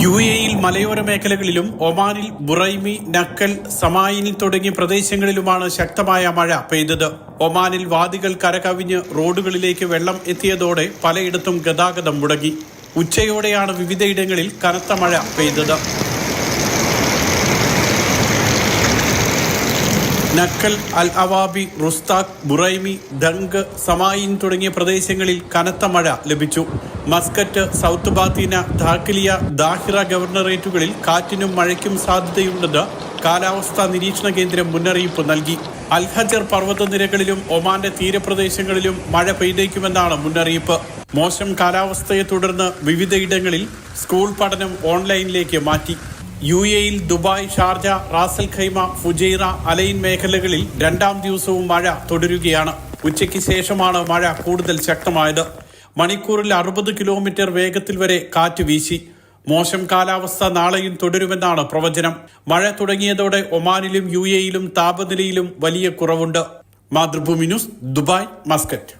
U എയിൽ മലയോര മേഖലകളിലും ഒമാനിൽ ബുറൈമി നക്കൽ സമായിനി തുടങ്ങിയ പ്രദേശങ്ങളിലുമാണ് ശക്തമായ മഴ പെയ്തത്. ഒമാനിൽ വാദികൾ കരകവിഞ്ഞ് റോഡുകളിലേക്ക് വെള്ളം എത്തിയതോടെ പലയിടത്തും ഗതാഗതം മുടങ്ങി. ഉച്ചയോടെയാണ് വിവിധയിടങ്ങളിൽ കനത്ത മഴ പെയ്തത്. നക്കൽ അൽ അവാബി റുസ്താഖ് ബുറൈമി ദങ്ക് സമായിൻ തുടങ്ങിയ പ്രദേശങ്ങളിൽ കനത്ത മഴ ലഭിച്ചു. Muscat south Batinah Dakhiliyah Dhahirah ഗവർണറേറ്റുകളിൽ കാറ്റിനും മഴയ്ക്കും സാധ്യതയുണ്ടെന്ന് കാലാവസ്ഥാ നിരീക്ഷണ കേന്ദ്രം മുന്നറിയിപ്പ് നൽകി. അൽഹജർ പർവതനിരകളിലും ഒമാന്റെ തീരപ്രദേശങ്ങളിലും മഴ പെയ്തേക്കുമെന്നാണ് മുന്നറിയിപ്പ്. മോശം കാലാവസ്ഥയെ തുടർന്ന് വിവിധയിടങ്ങളിൽ സ്കൂൾ പഠനം ഓൺലൈനിലേക്ക് മാറ്റി. യു എയിൽ Dubai Sharjah Ras al Khaimah Fujairah Al Ain മേഖലകളിൽ രണ്ടാം ദിവസവും മഴ തുടരുകയാണ്. ഉച്ചയ്ക്ക് ശേഷമാണ് മഴ കൂടുതൽ ശക്തമായത്. മണിക്കൂറിൽ അറുപത് കിലോമീറ്റർ വേഗത്തിൽ വരെ കാറ്റ് വീശി. മോശം കാലാവസ്ഥ നാളെയും തുടരുമെന്നാണ് പ്രവചനം. മഴ തുടങ്ങിയതോടെ ഒമാനിലും യു എയിലും താപനിലയിലും വലിയ കുറവുണ്ട്. Mathrubhumi news Dubai Muscat.